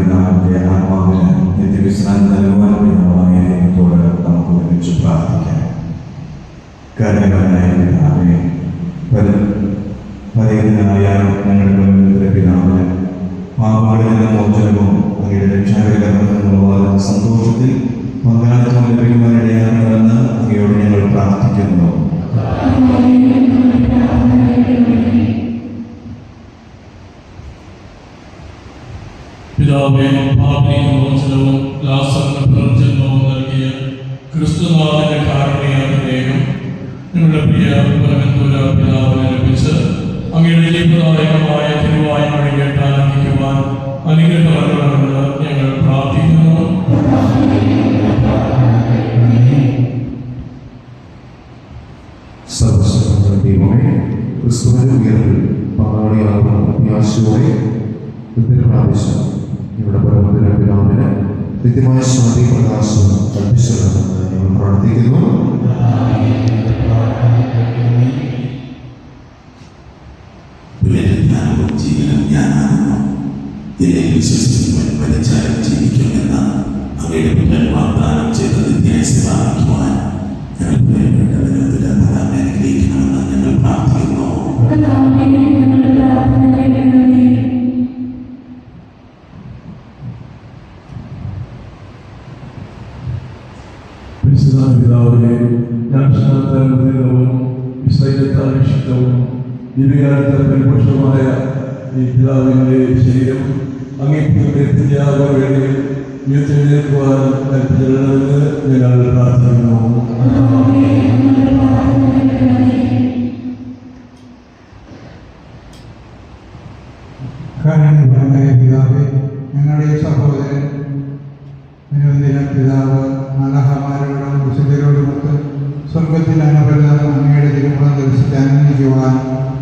പിതാവിന്റെ ആത്മാവിന് നിത്യവിശ്രാന്തി നൽകുവാൻ പിതാവായ ദൈവത്തോട് നമുക്ക് ഒരുമിച്ച് പ്രാർത്ഥിക്കാം കാരണവനായ പിതാവേ പരേതനായ ഞങ്ങളുടെ പിതാവിന് നിന്ന് മോചനവും അങ്ങയുടെ രക്ഷാകരകർമ്മങ്ങളുള്ള സന്തോഷത്തിൽ പങ്കാളിത്തം ലഭിക്കുവാനിടയാകണമെന്ന് മോചനവും ലാസറിന് പുനർജന്മവും നൽകിയ ക്രിസ്തുനാഥന്റെ നിങ്ങളുടെ പ്രിയ പരമന്തൂര പിതാവിനെ ലഭിച്ച് അങ്ങയുടെ ജീവദായകമായ തിരുവായ വഴി കേട്ട് ആനന്ദിക്കുവാൻ അനുഗ്രഹമരണമെന്ന് ഞങ്ങൾ പ്രാർത്ഥിക്കുന്നു. ദൈവമേ ക്രിസ്തുവിന്റെ ഉയർപ്പിൽ പങ്കാളിയാകുന്ന പ്രത്യാശയോടെ പ്രാവശ്യം ഇവിടെ പരമദിന പിതാവിന് നിത്യമായ ശാന്തി പ്രകാശം കൽപ്പിച്ചതെന്ന് ഞങ്ങൾ പ്രാർത്ഥിക്കുന്നു. ജീവനും ഞാനാകുന്നു എന്നെ വിശ്വസിക്കുന്നവൻ വലിച്ചാലും ജീവിക്കുമെന്ന അങ്ങയുടെ പുത്രൻ വാഗ്ദാനം ചെയ്ത നിത്യായ ദിവ്യകാലത്തെ പരിപുഷ്ടമായ ഈ പിതാവിന്റെ ശരീരം അങ്ങേക്കുവാൻ വേണ്ടി ഉയർത്തെഴുന്നേൽക്കുവാൻ കൽപ്പിച്ചിടണമെന്ന് ഞങ്ങൾ പ്രാർത്ഥിക്കുന്നു പിതാവേ ഞങ്ങളുടെ സഹോദരൻ നിരവധിന പിതാവ് മലഹമാരോടും വിശുദ്ധരോടുമൊത്ത് സ്വർഗത്തിൽ അനുഭവം തിരുമുഖം ദർശിച്ച് ആനന്ദിക്കുവാൻ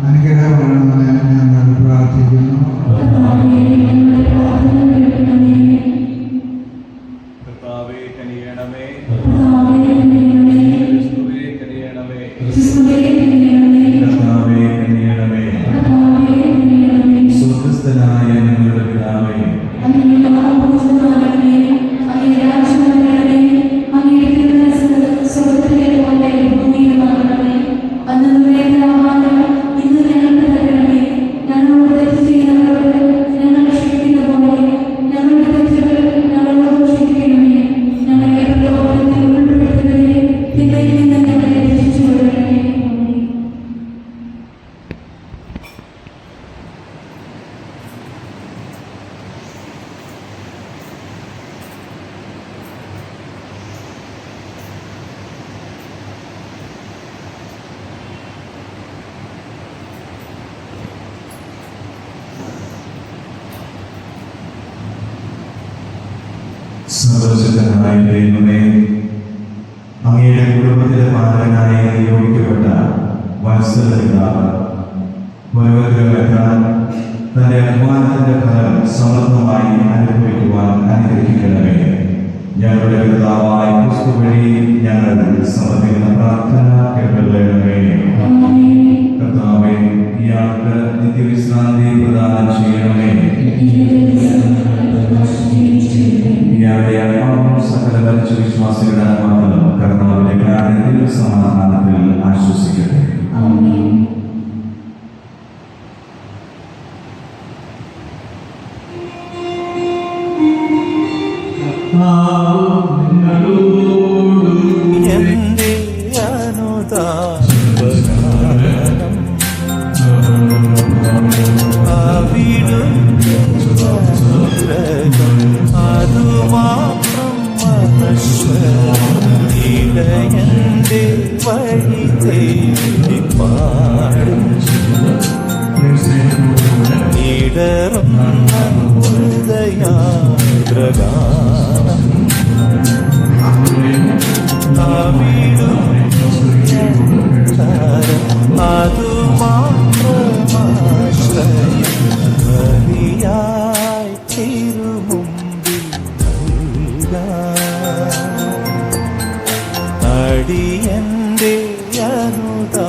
അനുഗ്രഹമാണെന്ന് ഞങ്ങൾ പ്രാർത്ഥിക്കുന്നു. സ്വർഗസ്ഥനായ ഞങ്ങളുടെ പിതാവേ സർവശക്തനായ ദൈവമേ അങ്ങയുടെ കുടുംബത്തിലെ പാലകനായി നിയോഗിക്കപ്പെട്ട വത്സല പിതാവ് വയോഗ്രഹത്താൽ തന്റെ അഭിമാനത്തിന്റെ ഫലം സമൃദ്ധമായി അനുഭവിക്കുവാൻ അനുഗ്രഹിക്കണമേ ഞങ്ങളുടെ പിതാവായ ക്രിസ്തു വഴി ഞങ്ങൾ സമർപ്പിക്കുന്ന പ്രാർത്ഥന കേട്ടല്ലേ വിശ്വാസികളുടെ ആത്മാക്കളും കർത്താവിന്റെ കാരണത്തിൽ സമാധാനത്തിൽ ആശ്വസിക്കട്ടെ. എന്റെ வழி தேடி பாடும் இடரும் உதயாகிரகானம் పొందే అనుదా